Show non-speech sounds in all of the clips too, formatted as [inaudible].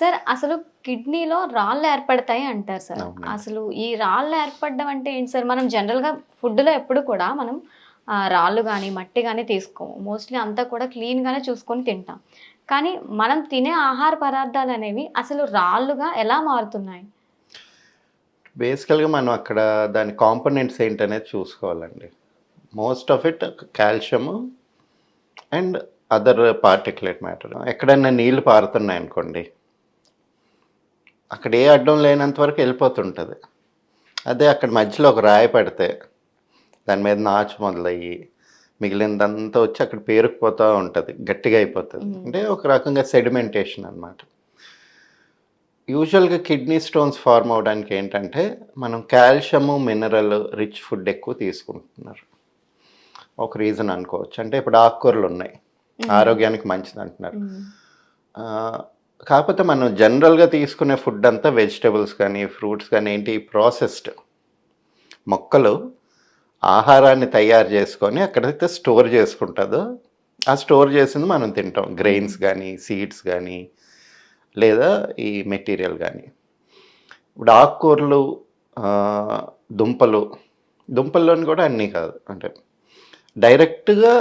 Sir అసలు కిడ్నీలో రాళ్ళు ఏర్పడతాయి అంటారు సార్. అసలు ఈ రాళ్ళు ఏర్పడడం అంటే ఏంటి సార్? మనం జనరల్గా ఫుడ్లో ఎప్పుడు కూడా మనం రాళ్ళు కానీ మట్టి కానీ తీసుకోము. మోస్ట్లీ అంతా కూడా క్లీన్గానే చూసుకొని తింటాం. కానీ మనం తినే ఆహార పదార్థాలు అనేవి అసలు రాళ్ళుగా ఎలా మారుతున్నాయి? బేసికల్గా మనం అక్కడ దాని కాంపోనెంట్స్ ఏంటనేది చూసుకోవాలండి. Most of it calcium and other particulate matter. ఎక్కడైనా నీళ్ళు పారుతున్నాయి అనుకోండి అక్కడ ఏ అడ్డం లేనంత వరకు వెళ్ళిపోతుంటుంది. అదే అక్కడ మధ్యలో ఒక రాయి పడితే దాని మీద నాచు మొదలయ్యి మిగిలినదంతా వచ్చి అక్కడ పేరుకుపోతూ ఉంటుంది గట్టిగా అయిపోతుంది. అంటే ఒక రకంగా సెడిమెంటేషన్ అన్నమాట. యూజువల్గా కిడ్నీ స్టోన్స్ ఫార్మ్ అవడానికి ఏంటంటే మనం కాల్షియము మినరల్ రిచ్ ఫుడ్ ఎక్కువ తీసుకుంటున్నారు. ఒక రీజన్ అనుకోవచ్చు. అంటే ఇప్పుడు ఆకుకూరలు ఉన్నాయి. ఆరోగ్యానికి మంచిది అంటున్నారు. కాకపోతే మనం జనరల్గా తీసుకునే ఫుడ్ అంతా వెజిటబుల్స్ కానీ ఫ్రూట్స్ కానీ ఏంటి? ప్రాసెస్డ్ మొక్కలు ఆహారాన్ని తయారు చేసుకొని అక్కడైతే స్టోర్ చేసుకుంటుందో ఆ స్టోర్ చేసింది మనం తింటాం. గ్రెయిన్స్ కానీ సీడ్స్ కానీ లేదా ఈ మెటీరియల్ కానీ. ఇప్పుడు ఆకుకూరలు దుంపలు దుంపల్లోని కూడా అన్నీ కాదు. అంటే డైరెక్ట్గా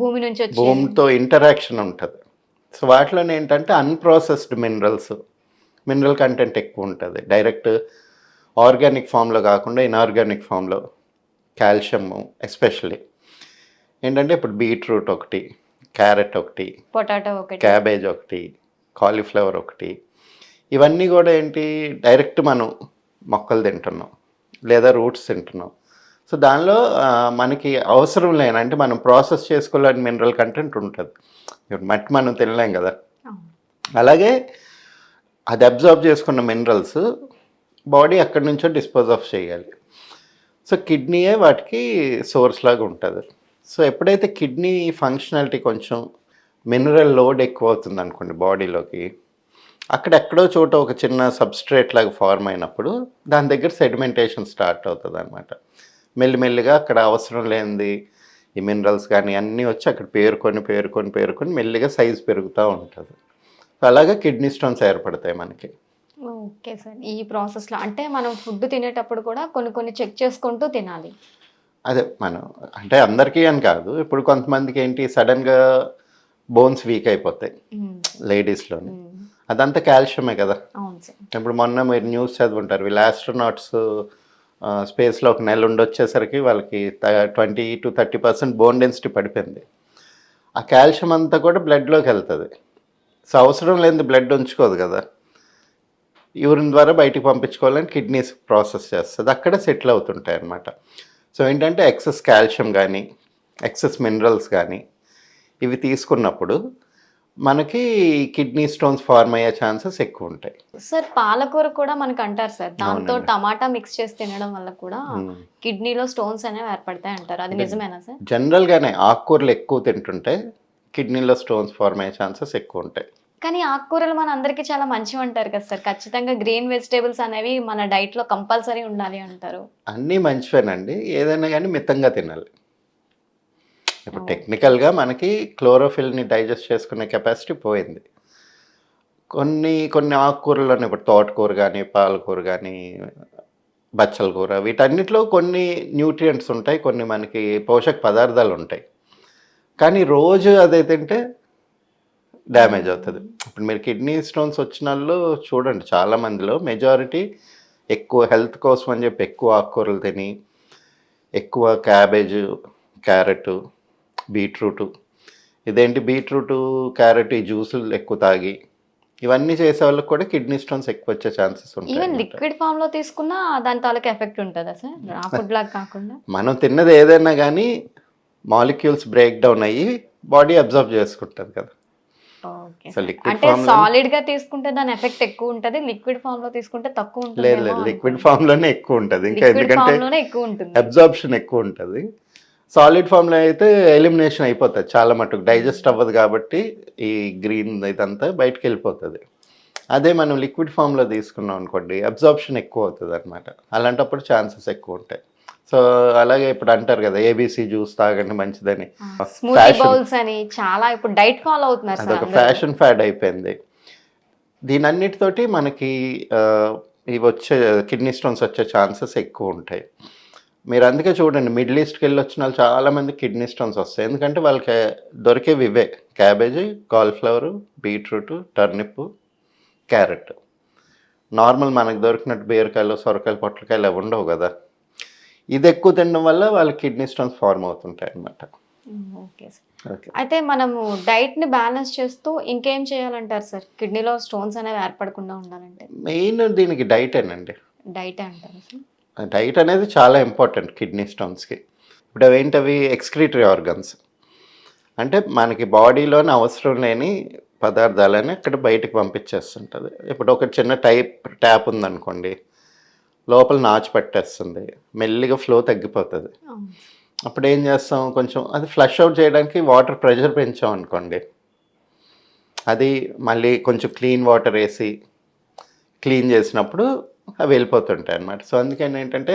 భూమి నుంచి భూమితో ఇంటరాక్షన్ ఉంటుంది. సో వాటిలోనే ఏంటంటే అన్ప్రాసెస్డ్ మినరల్స్ మినరల్ కంటెంట్ ఎక్కువ ఉంటుంది. డైరెక్ట్ ఆర్గానిక్ ఫామ్లో కాకుండా ఇన్ఆర్గానిక్ ఫామ్లో కాల్షియం ఎస్పెషల్లీ ఏంటంటే ఇప్పుడు బీట్రూట్ ఒకటి క్యారెట్ ఒకటి పొటాటో ఒకటి. క్యాబేజ్ ఒకటి కాలీఫ్లవర్ ఒకటి. ఇవన్నీ కూడా ఏంటి? డైరెక్ట్ మనం మొక్కలు తింటున్నాం. లేదా రూట్స్ తింటున్నాం. సో దానిలో మనకి అవసరం లేని అంటే మనం ప్రాసెస్ చేసుకోలేని మినరల్ కంటెంట్ ఉంటుంది. ఇప్పుడు మట్టి మనం తినలేం కదా. అలాగే అది అబ్జర్వ్ చేసుకున్న మినరల్స్ బాడీ అక్కడి నుంచో డిస్పోజ్ ఆఫ్ చేయాలి. సో కిడ్నీయే వాటికి సోర్స్ లాగా ఉంటుంది. సో ఎప్పుడైతే కిడ్నీ ఫంక్షనాలిటీ కొంచెం మినరల్ లోడ్ ఎక్కువ అవుతుంది అనుకోండి బాడీలోకి అక్కడ ఎక్కడో చోట ఒక చిన్న సబ్స్ట్రేట్ లాగా ఫార్మ్ అయినప్పుడు దాని దగ్గర సెడిమెంటేషన్ స్టార్ట్ అవుతుంది అనమాట మెల్లిమెల్లిగా అక్కడ అవసరం లేనిది ఈ మినరల్స్ కానీ అన్నీ వచ్చి అక్కడ పేరుకొని పేరుకొని పేరుకొని మెల్లిగా సైజ్ పెరుగుతూ ఉంటుంది. అలాగే కిడ్నీ స్టోన్స్ ఏర్పడతాయి మనకి. Okay sir. ఈ ప్రాసెస్లో అంటే మనం ఫుడ్ తినేటప్పుడు కూడా కొన్ని కొన్ని చెక్ చేసుకుంటూ తినాలి. అదే మనం అంటే అందరికీ అని కాదు. ఇప్పుడు కొంతమందికి ఏంటి సడన్గా బోన్స్ వీక్ అయిపోతాయి. లేడీస్లోని. అదంతా కాల్షియమే కదా. ఇప్పుడు మొన్న మీరు న్యూస్ చదువుంటారు వీళ్ళు ఆస్ట్రోనాట్స్ స్పేస్లో ఒక నెల ఉండొచ్చేసరికి వాళ్ళకి twenty to thirty percent bone density పడిపోయింది. ఆ కాల్షియం అంతా కూడా బ్లడ్లోకి వెళ్తుంది. సో అవసరం లేనిది బ్లడ్ ఉంచుకోదు కదా. యూరిన్ ద్వారా బయటికి పంపించుకోవాలని కిడ్నీస్ ప్రాసెస్ చేస్తుంది. అక్కడ సెటిల్ అవుతుంటాయి అన్నమాట. సో ఏంటంటే ఎక్సెస్ కాల్షియం కానీ ఎక్సెస్ మినరల్స్ కానీ ఇవి తీసుకున్నప్పుడు మనకి కిడ్నీ స్టోన్స్ ఫార్మ్ అయ్యే ఛాన్సెస్ ఎక్కువ ఉంటాయి. సార్ పాలకూర కూడా మనకు అంటారు సార్. దాంతో. టమాటా మిక్స్ చేసి తినడం వల్ల కూడా. కిడ్నీలో స్టోన్స్ అనేవి ఏర్పడతాయి అంటారు. అది నిజమేనా సార్? జనరల్గానే ఆకుకూరలు ఎక్కువ తింటుంటే కిడ్నీలో స్టోన్స్ ఫార్మ్ అయ్యే ఛాన్సెస్ ఎక్కువ ఉంటాయి. కానీ ఆకుకూరలు మన అందరికీ చాలా మంచివి అంటారు కదా సార్. ఖచ్చితంగా గ్రీన్ వెజిటేబుల్స్ అనేవి మన డైట్లో కంపల్సరీ ఉండాలి అంటారు. అన్నీ మంచివేనండి. ఏదైనా కానీ మితంగా తినాలి. ఇప్పుడు. టెక్నికల్గా మనకి క్లోరోఫిల్ని డైజెస్ట్ చేసుకునే కెపాసిటీ పోయింది. కొన్ని కొన్ని ఆకుకూరలను ఇప్పుడు తోటకూర కానీ పాలకూర కానీ బచ్చల కూర వీటన్నిటిలో కొన్ని న్యూట్రియంట్స్ ఉంటాయి కొన్ని మనకి పోషక పదార్థాలు ఉంటాయి. కానీ రోజు అదే తింటే డ్యామేజ్ అవుతుంది. ఇప్పుడు మీరు కిడ్నీ స్టోన్స్ వచ్చిన వాళ్ళు చూడండి చాలా మందిలో మెజారిటీ ఎక్కువ హెల్త్ కోసం అని చెప్పి ఎక్కువ ఆకుకూరలు తిని ఎక్కువ క్యాబేజ్ క్యారెట్ బీట్రూట్. ఇదేంటి బీట్రూట్ క్యారెట్ ఈ జ్యూసులు ఎక్కువ తాగి. ఇవన్నీ చేసే వాళ్ళకి కూడా కిడ్నీ స్టోన్స్ ఎక్కువ వచ్చే ఛాన్సెస్ ఉంటాయి ఈవెన్. లిక్విడ్ ఫామ్లో తీసుకున్నా దాని తాలూకు ఎఫెక్ట్ ఉంటుందా సార్? ఫుడ్ లాగా కాకుండా? [laughs] మనం తిన్నది ఏదైనా కానీ మాలిక్యూల్స్ బ్రేక్ డౌన్ అయ్యి బాడీ అబ్జర్వ్ చేసుకుంటుంది కదా. అంటే సాలిడ్గా తీసుకుంటే దాని ఎఫెక్ట్ ఎక్కువ ఉంటది లిక్విడ్ ఫామ్లో తీసుకుంటే తక్కువ ఉంటుంది లేదు లేదు. లిక్విడ్ ఫామ్లోనే ఎక్కువ ఉంటుంది. ఇంకా ఎందుకంటే అబ్జార్ప్షన్ ఎక్కువ ఉంటుంది. సాలిడ్ ఫామ్లో అయితే ఎలిమినేషన్ అయిపోతుంది చాలా మటుకు. డైజెస్ట్ అవ్వదు కాబట్టి ఈ గ్రీన్ ఇదంతా బయటకు వెళ్ళిపోతుంది. అదే మనం లిక్విడ్ ఫామ్లో తీసుకున్నాం అనుకోండి అబ్జార్ప్షన్ ఎక్కువ అవుతుంది అనమాట అలాంటప్పుడు ఛాన్సెస్ ఎక్కువ ఉంటాయి. సో అలాగే ఇప్పుడు అంటారు కదా ఏబీసీ జ్యూస్ తాగండి మంచిదని. బౌల్స్ అని చాలా ఇప్పుడు డైట్ ఫాలో అవుతున్నారు అదొక. ఫ్యాషన్ ఫ్యాడ్ అయిపోయింది. దీని అన్నిటితోటి మనకి ఇవి వచ్చే కిడ్నీ స్టోన్స్ వచ్చే ఛాన్సెస్ ఎక్కువ ఉంటాయి. మీరు అందుకే చూడండి మిడిల్ ఈస్ట్కి వెళ్ళి వచ్చిన వాళ్ళు చాలామంది కిడ్నీ స్టోన్స్ వస్తాయి. ఎందుకంటే వాళ్ళకి దొరికేవి ఇవే. Cabbage cauliflower beetroot turnip carrot. Normal మనకు దొరికినట్టు బీరకాయలు సొరకాయలు పొట్లకాయలు అవి ఉండవు కదా. ఇది ఎక్కువ తినడం వల్ల వాళ్ళకి కిడ్నీ స్టోన్స్ ఫార్మ్ అవుతుంటాయి అన్నమాట. Okay sir. ఓకే. అయితే మనము డైట్ని బ్యాలెన్స్ చేస్తూ ఇంకేం చేయాలంటారు సార్? కిడ్నీలో స్టోన్స్ అనేవి ఏర్పడకుండా ఉండాలంటే? మెయిన్ దీనికి డైటేనండి. డైట్ అంటారు డైట్ అనేది చాలా ఇంపార్టెంట్ కిడ్నీ స్టోన్స్కి. ఇప్పుడు అవి ఏంటవి ఎక్స్క్రీటరీ ఆర్గన్స్. అంటే మనకి బాడీలోని అవసరం లేని పదార్థాలని అక్కడ బయటకు పంపించేస్తుంటుంది. ఇప్పుడు ఒక చిన్న టైప్ ట్యాప్ ఉందనుకోండి లోపల నాచు పట్టేస్తుంది మెల్లిగా ఫ్లో తగ్గిపోతుంది. అప్పుడు ఏం చేస్తాం? కొంచెం అది ఫ్లష్ అవుట్ చేయడానికి వాటర్ ప్రెషర్ పెంచాం అనుకోండి అది మళ్ళీ కొంచెం క్లీన్ వాటర్ వేసి క్లీన్ చేసినప్పుడు అవి వెళ్ళిపోతుంటాయి అన్నమాట. సో అందుకని ఏంటంటే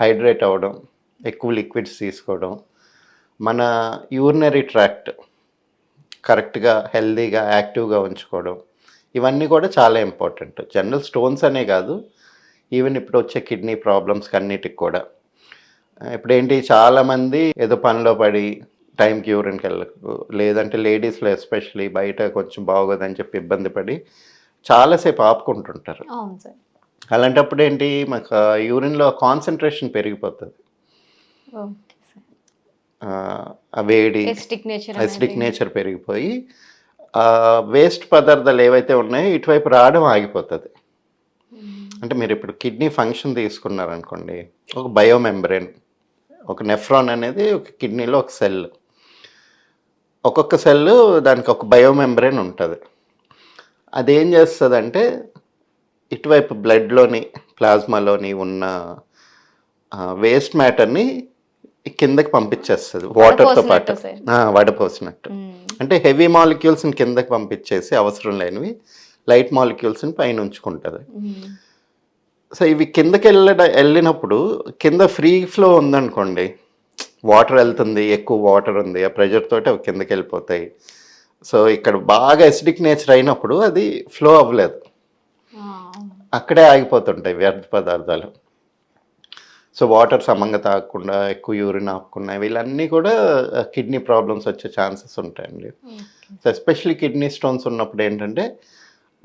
హైడ్రేట్ అవ్వడం ఎక్కువ లిక్విడ్స్ తీసుకోవడం మన యూరినరీ ట్రాక్ట్ కరెక్ట్గా హెల్దీగా యాక్టివ్గా ఉంచుకోవడం ఇవన్నీ కూడా చాలా ఇంపార్టెంట్. జనరల్ స్టోన్స్ అనే కాదు ఈవెన్ ఇప్పుడు వచ్చే కిడ్నీ ప్రాబ్లమ్స్కి అన్నిటికి కూడా. ఇప్పుడు ఏంటి చాలామంది ఏదో పనిలో పడి టైంకి యూరిన్కి వెళ్ళకు లేదంటే లేడీస్లో ఎస్పెషలీ బయట కొంచెం బాగోదని చెప్పి ఇబ్బంది పడి చాలాసేపు ఆపుకుంటుంటారు. అవును సార్. అలాంటప్పుడు ఏంటి? మాకు యూరిన్లో కాన్సన్ట్రేషన్ పెరిగిపోతుంది. వేడి అసిడిక్ నేచర్ పెరిగిపోయి వేస్ట్ పదార్థాలు ఏవైతే ఉన్నాయో ఇటువైపు రావడం ఆగిపోతుంది. అంటే మీరు ఇప్పుడు కిడ్నీ ఫంక్షన్ తీసుకున్నారనుకోండి ఒక బయోమెంబ్రేన్ ఒక నెఫ్రాన్ అనేది ఒక కిడ్నీలో ఒక సెల్. ఒక్కొక్క సెల్ దానికి ఒక బయోమెంబ్రేన్ ఉంటుంది. అదేం చేస్తుందంటే ఇటువైపు బ్లడ్లోని ప్లాస్మాలోని ఉన్న వేస్ట్ మ్యాటర్ని కిందకి పంపించేస్తుంది వాటర్తో పాటు. వడపోసినట్టు, అంటే హెవీ మాలిక్యూల్స్ని కిందకి పంపించేసి అవసరం లేనివి లైట్ మాలిక్యూల్స్ని పైన ఉంచుకుంటుంది. సో ఇవి కిందకి వెళ్ళ వెళ్ళినప్పుడు కింద ఫ్రీ ఫ్లో ఉందనుకోండి వాటర్ వెళ్తుంది ఎక్కువ వాటర్ ఉంది ఆ ప్రెషర్ తోటి అవి కిందకి వెళ్ళిపోతాయి సో ఇక్కడ బాగా ఎసిడిక్ నేచర్ అయినప్పుడు అది ఫ్లో అవ్వలేదు. అక్కడే ఆగిపోతుంటాయి వ్యర్థ పదార్థాలు. సో వాటర్ సమంగా తాగకుండా ఎక్కువ యూరిన్ ఆపకుండా వీళ్ళన్నీ కూడా కిడ్నీ ప్రాబ్లమ్స్ వచ్చే ఛాన్సెస్ ఉంటాయండి. సో ఎస్పెషల్లీ కిడ్నీ స్టోన్స్ ఉన్నప్పుడు ఏంటంటే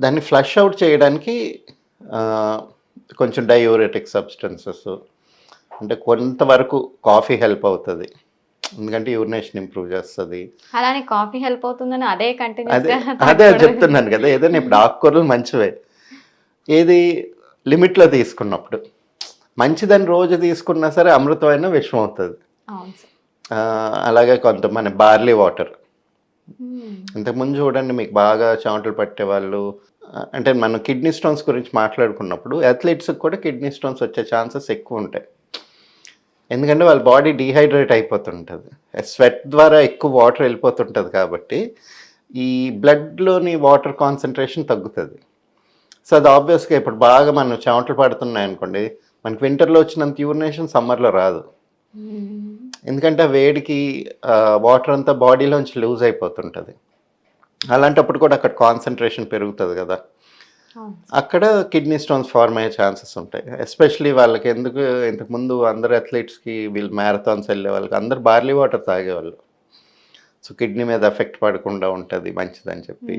దాన్ని ఫ్లష్ అవుట్ చేయడానికి కొంచెం డయూరెటిక్ సబ్స్టెన్సెస్. అంటే కొంతవరకు కాఫీ హెల్ప్ అవుతుంది. ఎందుకంటే యూరినేషన్ ఇంప్రూవ్ చేస్తుంది. అలానే కాఫీ హెల్ప్ అవుతుందని అదే కంటిన్యూస్ అదే అదే చెప్తున్నాను కదా ఏదైనా ఇప్పుడు ఆకుకూరలు మంచివే. ఏది లిమిట్లో తీసుకున్నప్పుడు. మంచిదని రోజు తీసుకున్నా సరే అమృతమైన విషం అవుతుంది. అలాగే కొంత మన బార్లీ వాటర్. ఇంతకుముందు చూడండి మీకు బాగా చెమటలు పట్టేవాళ్ళు. అంటే మనం కిడ్నీ స్టోన్స్ గురించి మాట్లాడుకున్నప్పుడు అథ్లెట్స్కి కూడా కిడ్నీ స్టోన్స్ వచ్చే ఛాన్సెస్ ఎక్కువ ఉంటాయి. ఎందుకంటే వాళ్ళ బాడీ డీహైడ్రేట్ అయిపోతుంటుంది. స్వెట్ ద్వారా ఎక్కువ వాటర్ వెళ్ళిపోతుంటుంది కాబట్టి ఈ బ్లడ్లోని వాటర్ కాన్సన్ట్రేషన్ తగ్గుతుంది. సో అది ఆబ్వియస్గా ఇప్పుడు బాగా మనం చెమటలు పడుతున్నాయి అనుకోండి మనకి వింటర్లో వచ్చినంత యూరినేషన్ సమ్మర్లో రాదు. మ్మ్. ఎందుకంటే వేడికి వాటర్ అంతా బాడీలోంచి లూజ్ అయిపోతుంటుంది. అలాంటప్పుడు కూడా అక్కడ కాన్సన్ట్రేషన్ పెరుగుతుంది కదా. అక్కడ కిడ్నీ స్టోన్స్ ఫార్మ్ అయ్యే ఛాన్సెస్ ఉంటాయి. ఎస్పెషలీ వాళ్ళకి ఎందుకు ఇంతకుముందు అందరు అథ్లెట్స్కి వీళ్ళు మ్యారథాన్స్ వెళ్ళే వాళ్ళకి అందరు బార్లీ వాటర్ తాగేవాళ్ళు. సో కిడ్నీ మీద ఎఫెక్ట్ పడకుండా ఉంటుంది మంచిదని చెప్పి.